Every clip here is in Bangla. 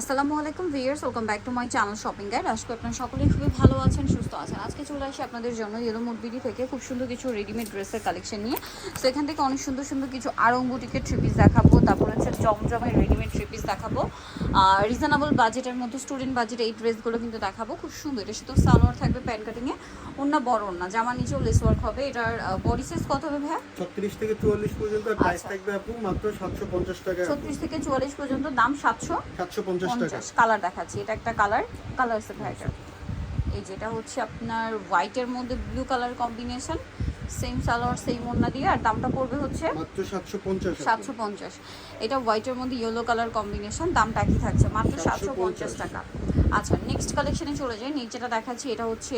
আসসালামু আলাইকুম viewers welcome back to my channel shopping guide. আজকে আপনারা সকলেই খুবই ভালো আছেন সুস্থ আছেন। আজকে চলে আসি আপনাদের জন্য ইয়েলো মুরবিডি থেকে খুব সুন্দর কিছু রেডিমেড ড্রেসের কালেকশন নিয়ে। তো এখান থেকে অনেক সুন্দর সুন্দর কিছু আরং বুটিকের থ্রিপিস দেখাবো তারপর হচ্ছে জমজমের রেডিমেড থ্রিপিস দেখাবো। রিজনেবল বাজেটের মধ্যে স্টুডেন্ট বাজেট এই ড্রেসগুলো কিন্তু দেখাবো খুব সুন্দর। এটা শুধু সালোয়ার থাকবে প্যান্ট কাটিংয়ে অন্য বড় না জামা নিচেও লেস ওয়ার্ক হবে। এটার বডি সাইজ কত হবে ভাইয়া? ছত্রিশ থেকে চুয়াল্লিশ পর্যন্ত প্রাইস আচ্ছা। থাকবে আপু মাত্র সাতশো পঞ্চাশ টাকা। ছত্রিশ থেকে চুয়াল্লিশ পর্যন্ত দাম সাতশো? সাতশো পঞ্চাশ কালার দেখাচ্ছি। এটা একটা কালার কালার আছে এই যেটা হচ্ছে আপনার হোয়াইটের মধ্যে blue colour combination same salwar same ওড়না দিয়ে আর দামটা পড়বে হচ্ছে মাত্র সাতশো পঞ্চাশ সাতশো পঞ্চাশ। এটা হোয়াইটের মধ্যে ইয়েলো কালার কম্বিনেশন দামটা কি থাকছে মাত্র সাতশো পঞ্চাশ 750 টাকা। আচ্ছা নেক্সট কালেকশনে চলে যাই। যেটা দেখাচ্ছি এটা হচ্ছে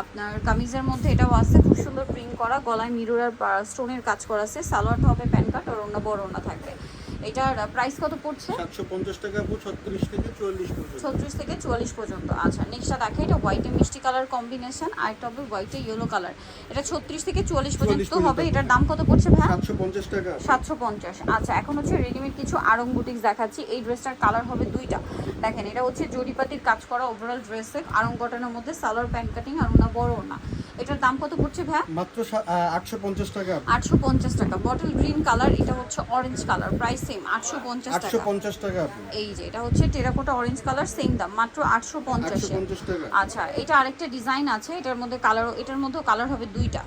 আপনার কামিজের মধ্যে এটাও আছে খুব সুন্দর প্রিন্ট করা গলায় মিরর আর স্টোনের কাজ করা আছে। সালোয়ারটা হবে প্যান কাট আর অন্য বড় ওড়না থাকবে। এটার প্রাইস কত পড়ছে? সাতশো পঞ্চাশ টাকা আপু ছত্রিশ থেকে চুয়াল্লিশ পর্যন্ত। ছত্রিশ থেকে চুয়াল্লিশ পর্যন্ত। আচ্ছা নেক্সটটা দেখে এটা হোয়াইটে মিষ্টি কালার কম্বিনেশন আর একটা হবে হোয়াইটে ইয়েলো কালার এটা ছত্রিশ থেকে চুয়াল্লিশ পর্যন্ত 44 পর্যন্ত। হবে। এটার দাম কত পড়ছে ভাই সাতশো পঞ্চাশ টাকা। সাতশো পঞ্চাশ। আচ্ছা এখন হচ্ছে রেডিমেড কিছু আরং বুটিক্স দেখাচ্ছি। এই ড্রেসটার কালার হবে দুইটা। দেখেন এটা হচ্ছে জরিপাতির কাজ করা ওভারঅল ড্রেসে আরং কটনের মধ্যে সালোয়ার প্যান্ট কাটিং আর ওনা বড় ওনা এটার দাম কত পড়ছে ভাই মাত্র আটশো পঞ্চাশ টাকা। আপু। আটশো পঞ্চাশ টাকা। বটল গ্রিন কালার এটা হচ্ছে অরেঞ্জ কালার প্রাইস সেম আটশো পঞ্চাশ আটশো টাকা পঞ্চাশ টাকা এই যে এটা হচ্ছে টেরাকোটা অরেঞ্জ কালার সেম দাম মাত্র আটশো আটশো পঞ্চাশে পঞ্চাশ টাকা। আচ্ছা এটা আরেকটা ডিজাইন আছে এটার মধ্যে কালার এটার মধ্যে কালার হবে দুইটা।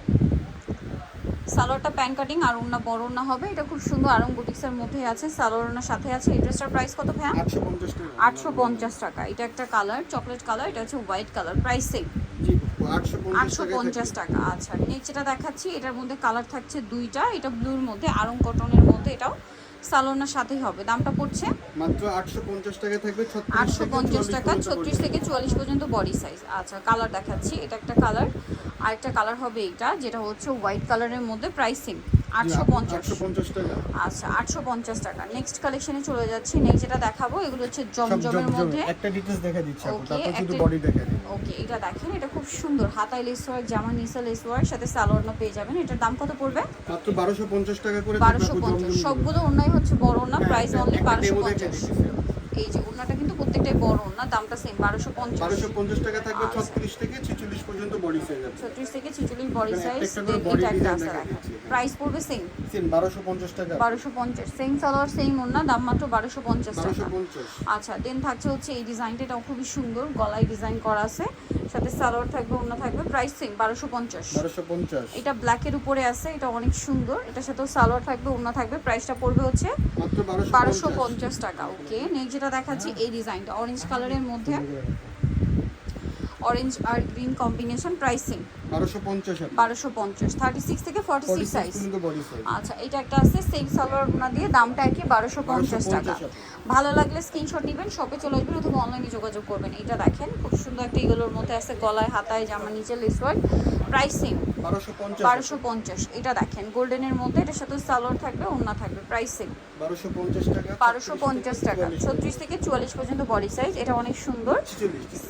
সালোয়ারটা প্যান কাটিং আর ওনা বড় ওনা হবে। এটা খুব সুন্দর আরং বুটিক্সের মধ্যে আছে সালোয়ার ওনার সাথে আছে। এই ড্রেসটার প্রাইস কত আটশো পঞ্চাশ টাকা। আটশো পঞ্চাশ টাকা। এটা একটা কালার চকলেট কালার এটা হচ্ছে হোয়াইট কালার প্রাইস সেম আটশো টাকা আচ্ছা। নেক্সট যেটা দেখাচ্ছি এটার মধ্যে কালার থাকছে দুইটা এটা ব্লুর মধ্যে আরং কটনের মধ্যে এটাও সালোনার সাথেই হবে। দামটা পড়ছে মাত্র আটশো পঞ্চাশ টাকা থাকবে ছত্রিশ আটশো থেকে পঞ্চাশ চুয়াল্লিশ টাকা পর্যন্ত ছত্রিশ পড়বে। থেকে চুয়াল্লিশ পর্যন্ত বডি সাইজ আচ্ছা কালার দেখাচ্ছি এটা একটা কালার আরেকটা কালার হবে এটা যেটা হচ্ছে হোয়াইট কালারের মধ্যে প্রাইসিং 850 পঞ্চাশ। আচ্ছা 850 টাকা। নেক্সট কালেকশনে চলে যাচ্ছি। নেক্সট যেটা দেখাবো এগুলো হচ্ছে জমজমের মধ্যে। একটা ওকে এটা দেখেন এটা খুব সুন্দর। হাতায় লেস জামা নিসা লেস ওয়ার্ক সাথে সালোয়ারও পেয়ে যাবেন। এটার দাম কত পড়বে? মাত্র 1250 টাকা করে 1250 সবগুলো অনলাইন হচ্ছে বড় না প্রাইস অনলি 1250 এই যে ওনাটা কিন্তু প্রত্যেকটাই বড় না দামটা সেম বারোশো পঞ্চাশ। বারোশো পঞ্চাশ টাকা থাকবে। ছত্রিশ থেকে ছেচল্লিশ পর্যন্ত বডি সাইজ আছে। ছত্রিশ থেকে ছিচল্লিশ বডি সাইজ body এটা একটা আছে প্রাইস পড়বে সেম সেম বারোশো পঞ্চাশ টাকা। বারোশো পঞ্চাশ। সেম সালোয়ার সেম ওনা দাম মাত্র বারোশো পঞ্চাশ টাকা। আচ্ছা দেন থাকছে হচ্ছে এই ডিজাইনটা এটাও খুবই সুন্দর গলায় ডিজাইন করা আছে। সাথে সালোয়ার থাকবে ওনা থাকবে প্রাইস সেম বারোশো পঞ্চাশ। বারোশো পঞ্চাশ। এটা ব্ল্যাকের উপরে আছে এটা অনেক সুন্দর। এটার সাথেও সালোয়ার থাকবে ওনা থাকবে প্রাইসটা পড়বে হচ্ছে বারোশো বারোশো পঞ্চাশ টাকা। ওকে নেক্সট যেটা দেখাচ্ছি এই ডিজাইনটা অরেঞ্জ কালারের মধ্যে অরেঞ্জ আর গ্রিন কম্বিনেশন প্রাইসিং থেকে সাইজ আচ্ছা এটা একটা আছে সেম সালোয়ার ওনা দিয়ে দামটা একই বারোশো পঞ্চাশ টাকা। ভালো লাগলে স্ক্রিনশট নেবেন শপে চলে আসবেন অথবা অনলাইনে যোগাযোগ করবেন। এটা দেখেন খুব সুন্দর একটা ইগুলোর মধ্যে আছে গলায় হাতায় জামা নিচে লেস ওয়ার্ক প্রাইস সেম বারোশো পঞ্চাশ এটা দেখেন গোল্ডেনের মধ্যে এটার সাথে সালোয়ার থাকবে ওনা থাকবে প্রাইস সেম বারোশো পঞ্চাশ টাকা বারোশো পঞ্চাশ টাকা ছত্রিশ থেকে চুয়াল্লিশ পর্যন্ত বডি সাইজ এটা অনেক সুন্দর।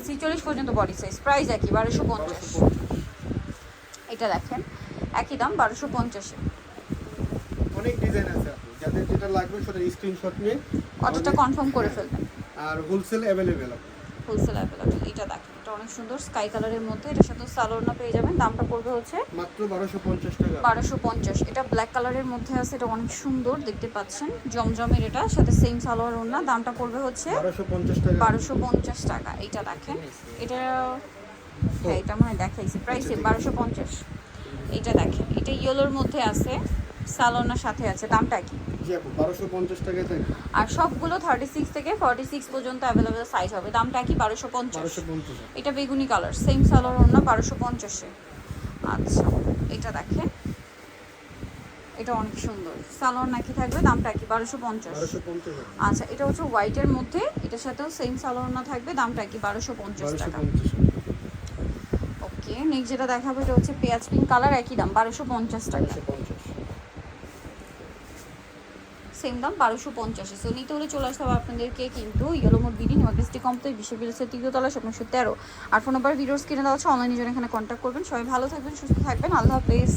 ছিচল্লিশ পর্যন্ত বডি সাইজ প্রাইস একই বারোশো পঞ্চাশ। এটা দেখেন একই দাম বারোশো পঞ্চাশে। অনেক ডিজাইন আছে যাদের যেটা লাগবে সেটা স্ক্রিনশট নিয়ে অর্ডারটা কনফার্ম করে ফেলবেন। আর হোলসেল অ্যাভেলেবেল হোলসেল অ্যাভেলেবেল এটা দেখেন এটা অনেক সুন্দর স্কাই কালারের মধ্যে এটা সাথে সালোয়ারনা পেয়ে যাবেন দামটা পড়বে হচ্ছে মাত্র বারোশো পঞ্চাশ টাকা। বারোশো পঞ্চাশ এটা ব্ল্যাক কালারের মধ্যে আছে এটা অনেক সুন্দর দেখতে পাচ্ছেন জমজমের এটা সাথে সেম সালোয়ার ওড়না দামটা পড়বে হচ্ছে বারোশো পঞ্চাশ টাকা। বারোশো পঞ্চাশ টাকা এটা দেখেন এটা হ্যাঁ এটা মানে দেখাইছি। প্রাইস বারোশো পঞ্চাশ। এটা দেখেন এটা ইয়েলোর মধ্যে আছে সালোনার সাথে আছে দামটা কি? আর সবগুলো থার্টি সিক্স থেকে ফর্টি সিক্স পর্যন্ত অ্যাভেলেবেল সাইজ হবে। দামটা কি? বারোশো পঞ্চাশ। এটা বেগুনি কালার সেম সালোয়ার ওড়না বারোশো পঞ্চাশে। আচ্ছা এটা দেখেন। এটা অনেক সুন্দর। সালোয়ার নাকি থাকবে? দামটা কি? বারোশো পঞ্চাশ। আচ্ছা এটা হচ্ছে হোয়াইটের মধ্যে এটার সাথেও সেম সালোয়ার না থাকবে দামটা কি? বারোশো পঞ্চাশ টাকা। ওকে নেক্সট যেটা দেখাবো এটা হচ্ছে পেঁয়াজ পিঙ্ক কালার একই দাম বারোশো পঞ্চাশ টাকা। সেম দাম বারোশো পঞ্চাশে। সো নিতে হলে চলে আসতে হবে আপনাদেরকে কিন্তু ইয়েলোমোর বিডি নিউমার্কেস্টি কমপ্লেক্স বিশ্ব বিলেসের তৃতীয় তলা স্বপ্নশো তেরো আর। ফোন নাম্বার ভিডিওস কিনে দেওয়া হচ্ছে অনলাইনে জন্য এখানে কন্ট্যাক্ট করবেন। সবাই ভালো থাকবেন সুস্থ থাকবেন। আল্লাহ হাফেজ।